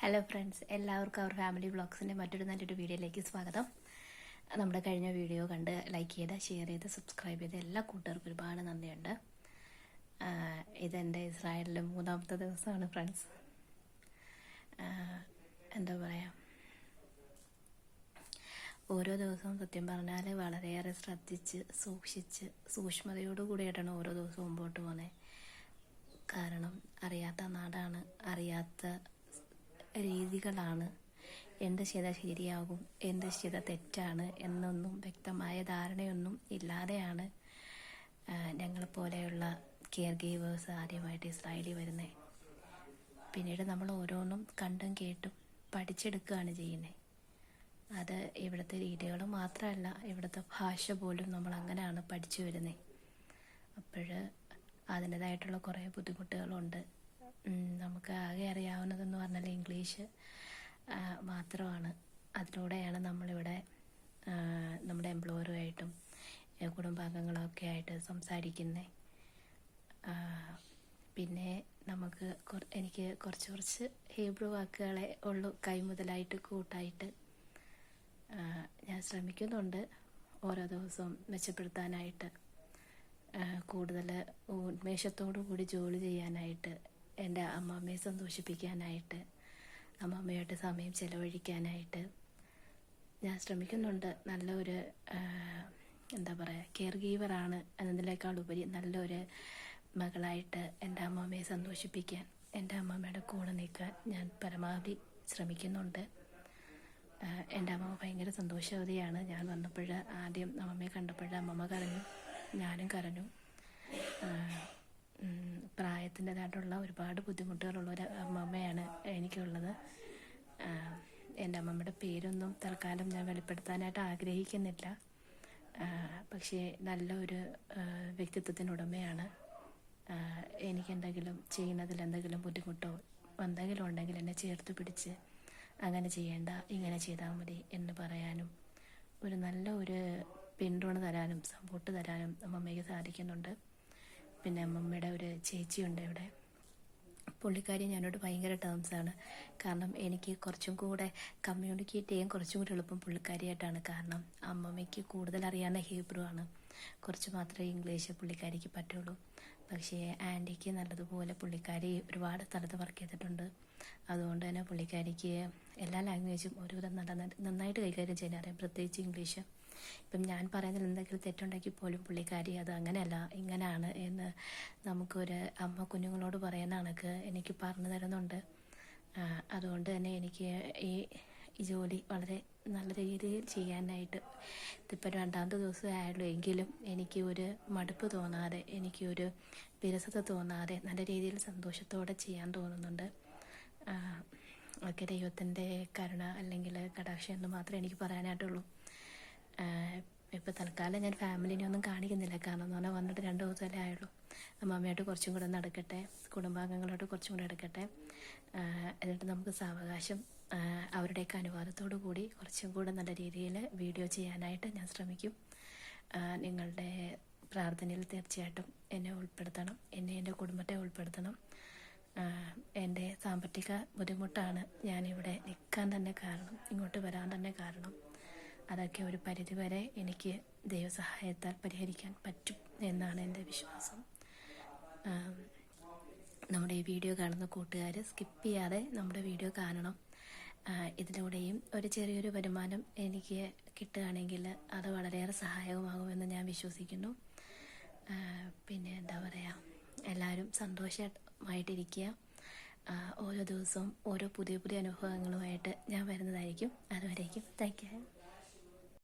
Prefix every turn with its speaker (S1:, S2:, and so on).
S1: Hello friends എല്ലാവർക്കും അവർ family വ്ളോഗ്സിന്റെ മറ്റൊരു നല്ലൊരു വീഡിയോയിലേക്ക് സ്വാഗതം. നമ്മുടെ കഴിഞ്ഞ വീഡിയോ കണ്ട് ലൈക്ക് ചെയ്ത ഷെയർ ചെയ്ത് സബ്സ്ക്രൈബ് ചെയ്ത് എല്ലാ കൂട്ടുകാർക്കും ഒരുപാട് നന്ദിയുണ്ട്. ഇതെന്റെ ഇസ്രായേലിലെ മൂന്നാമത്തെ ദിവസമാണ് ഫ്രണ്ട്സ് എന്താ പറയുക ഓരോ ദിവസവും സത്യം പറഞ്ഞാൽ വളരെയേറെ ശ്രദ്ധിച്ച് സൂക്ഷിച്ച് സൂക്ഷ്മതയോടുകൂടിയിട്ടാണ് ഓരോ ദിവസവും മുമ്പോട്ട് പോകുന്നത് കാരണം അറിയാത്ത നാടാണ് അറിയാത്ത രീതികളാണ്. എന്ത് ചെയ്താൽ ശരിയാകും എന്ത് ചെയ്താൽ തെറ്റാണ് എന്നൊന്നും വ്യക്തമായ ധാരണയൊന്നും ഇല്ലാതെയാണ് ഞങ്ങളെപ്പോലെയുള്ള കെയർ ഗീവേഴ്സ് ആദ്യമായിട്ട് ഇസ്രായേലിൽ വരുന്നത് പിന്നീട് നമ്മൾ ഓരോന്നും കണ്ടും കേട്ടും പഠിച്ചെടുക്കുകയാണ് ചെയ്യുന്നത് അത് ഇവിടുത്തെ രീതികൾ മാത്രമല്ല ഇവിടുത്തെ ഭാഷ പോലും നമ്മൾ അങ്ങനെയാണ് പഠിച്ചു വരുന്നത് അപ്പോൾ അതിന്റെതായിട്ടുള്ള കുറേ ബുദ്ധിമുട്ടുകളുണ്ട്. നമുക്ക് ആകെ അറിയാവുന്നതെന്ന് പറഞ്ഞാൽ ഇംഗ്ലീഷ് മാത്രമാണ്. അതിലൂടെയാണ് നമ്മളിവിടെ നമ്മുടെ എംപ്ലോയറുമായിട്ടും കുടുംബാംഗങ്ങളൊക്കെ ആയിട്ട് സംസാരിക്കുന്നത് പിന്നെ നമുക്ക് എനിക്ക് കുറച്ച് കുറച്ച് ഹീബ്രു വാക്കുകളെ ഉള്ളു കൈ മുതലായിട്ട് കൂട്ടായിട്ട്. ഞാൻ ശ്രമിക്കുന്നുണ്ട് ഓരോ ദിവസവും മെച്ചപ്പെടുത്താനായിട്ട്. കൂടുതൽ ഉന്മേഷത്തോടു കൂടി ജോലി ചെയ്യാനായിട്ട് എന്റെ അമ്മമ്മയെ സന്തോഷിപ്പിക്കാനായിട്ട് അമ്മമ്മയായിട്ട് സമയം ചെലവഴിക്കാനായിട്ട് ഞാൻ ശ്രമിക്കുന്നുണ്ട്. നല്ലൊരു എന്താ പറയുക കെയർ ഗീവറാണ് എന്നതിനേക്കാൾ ഉപരി നല്ലൊരു മകളായിട്ട് എന്റെ അമ്മമ്മയെ സന്തോഷിപ്പിക്കാൻ എന്റെ അമ്മമ്മയുടെ കൂടെ നിൽക്കാൻ ഞാൻ പരമാവധി ശ്രമിക്കുന്നുണ്ട്. എന്റെ അമ്മ ഭയങ്കര സന്തോഷവതിയാണ്. ഞാൻ വന്നപ്പോൾ ആദ്യം അമ്മമ്മയെ കണ്ടപ്പോൾ അമ്മമ്മ കരഞ്ഞു. ഞാനും കരഞ്ഞു. പ്രായത്തിന്റെതായിട്ടുള്ള ഒരുപാട് ബുദ്ധിമുട്ടുകളുള്ള ഒരു അമ്മമ്മയാണ് എനിക്കുള്ളത്. എന്റെ അമ്മമ്മയുടെ പേരൊന്നും തൽക്കാലം ഞാൻ വെളിപ്പെടുത്താനായിട്ട് ആഗ്രഹിക്കുന്നില്ല. പക്ഷേ നല്ലൊരു ഒരു വ്യക്തിത്വത്തിനുടമയാണ് എനിക്കെന്തെങ്കിലും ചെയ്യുന്നതിൽ എന്തെങ്കിലും ബുദ്ധിമുട്ടോ എന്തെങ്കിലും ഉണ്ടെങ്കിൽ എന്നെ ചേർത്ത് പിടിച്ച് അങ്ങനെ ചെയ്യേണ്ട ഇങ്ങനെ ചെയ്താൽ മതി എന്ന് പറയാനും ഒരു നല്ല ഒരു പിന്തുണ തരാനും സപ്പോർട്ട് തരാനും അമ്മമ്മയ്ക്ക് സാധിക്കുന്നുണ്ട്. പിന്നെ അമ്മമ്മയുടെ ഒരു ചേച്ചിയുണ്ട് ഇവിടെ. പുള്ളിക്കാരി ഞാനോട് ഭയങ്കര ടേംസാണ് കാരണം എനിക്ക് കുറച്ചും കൂടെ കമ്മ്യൂണിക്കേറ്റ് ചെയ്യാൻ കുറച്ചും കൂടെ എളുപ്പം പുള്ളിക്കാരിയായിട്ടാണ്. കാരണം അമ്മമ്മയ്ക്ക് കൂടുതൽ അറിയാവുന്ന ഹീബ്രു ആണ്. കുറച്ച് മാത്രമേ ഇംഗ്ലീഷ് പുള്ളിക്കാരിക്ക് പറ്റുള്ളൂ. പക്ഷേ ആന്റിക്ക് നല്ലതുപോലെ പുള്ളിക്കാരി ഒരുപാട് സ്ഥലത്ത് വർക്ക് ചെയ്തിട്ടുണ്ട്. അതുകൊണ്ട് തന്നെ പുള്ളിക്കാരിക്ക് എല്ലാ ലാംഗ്വേജും ഒരുവിധം നല്ല നന്നായിട്ട് കൈകാര്യം ചെയ്യാൻ അറിയാം. പ്രത്യേകിച്ച് ഇംഗ്ലീഷ് ഇപ്പം ഞാൻ പറയുന്നതിൽ എന്തെങ്കിലും തെറ്റുണ്ടെങ്കിൽ പോലും പുള്ളിക്കാരി അത് അങ്ങനെയല്ല ഇങ്ങനെയാണ് എന്ന് നമുക്കൊരു അമ്മ കുഞ്ഞുങ്ങളോട് പറയുന്ന കണക്ക് എനിക്ക് പറഞ്ഞു തരുന്നുണ്ട്. അതുകൊണ്ട് തന്നെ എനിക്ക് ഈ ജോലി വളരെ നല്ല രീതിയിൽ ചെയ്യാനായിട്ട് ഇതിപ്പോൾ രണ്ടാമത്തെ ദിവസം ആയുള്ളൂ എങ്കിലും എനിക്ക് ഒരു മടുപ്പ് തോന്നാതെ എനിക്ക് ഒരു വിരസത തോന്നാതെ നല്ല രീതിയിൽ സന്തോഷത്തോടെ ചെയ്യാൻ തോന്നുന്നുണ്ട്. ഒക്കെ ദൈവത്തിന്റെ കരുണ അല്ലെങ്കിൽ കടാക്ഷം എന്ന് മാത്രമേ എനിക്ക് പറയാനായിട്ടുള്ളൂ. ഇപ്പോൾ തൽക്കാലം ഞാൻ ഫാമിലിനെ ഒന്നും കാണിക്കുന്നില്ല. കാരണം എന്ന് പറഞ്ഞാൽ വന്നിട്ട് രണ്ട് ദിവസമല്ലേ ആയുള്ളൂ. അമ്മമ്മയായിട്ട് കുറച്ചും കൂടെ നടക്കട്ടെ കുടുംബാംഗങ്ങളോട് കുറച്ചും കൂടെ എടുക്കട്ടെ എന്നിട്ട് നമുക്ക് സാവകാശം അവരുടെയൊക്കെ അനുവാദത്തോടു കൂടി കുറച്ചും കൂടെ നല്ല രീതിയിൽ വീഡിയോ ചെയ്യാനായിട്ട് ഞാൻ ശ്രമിക്കും. നിങ്ങളുടെ പ്രാർത്ഥനയിൽ തീർച്ചയായിട്ടും എന്നെ ഉൾപ്പെടുത്തണം. എന്നെ എന്റെ കുടുംബത്തെ ഉൾപ്പെടുത്തണം. എന്റെ സാമ്പത്തിക ബുദ്ധിമുട്ടാണ് ഞാനിവിടെ നിൽക്കാൻ തന്നെ കാരണം ഇങ്ങോട്ട് വരാൻ തന്നെ കാരണം. അതൊക്കെ ഒരു പരിധിവരെ എനിക്ക് ദൈവസഹായത്താൽ പരിഹരിക്കാൻ പറ്റും എന്നാണ് എന്റെ വിശ്വാസം. നമ്മുടെ ഈ വീഡിയോ കാണുന്ന കൂട്ടുകാർ സ്കിപ്പ് ചെയ്യാതെ നമ്മുടെ വീഡിയോ കാണണം. ഇതിലൂടെയും ഒരു ചെറിയൊരു വരുമാനം എനിക്ക് കിട്ടുകയാണെങ്കിൽ അത് വളരെയേറെ സഹായകമാകുമെന്ന് ഞാൻ വിശ്വസിക്കുന്നു. പിന്നെ എന്താ പറയുക എല്ലാവരും സന്തോഷമായിട്ടിരിക്കുക. ഓരോ ദിവസവും ഓരോ പുതിയ പുതിയ അനുഭവങ്ങളുമായിട്ട് ഞാൻ വരുന്നതായിരിക്കും. അതുവരേക്കും താങ്ക് യു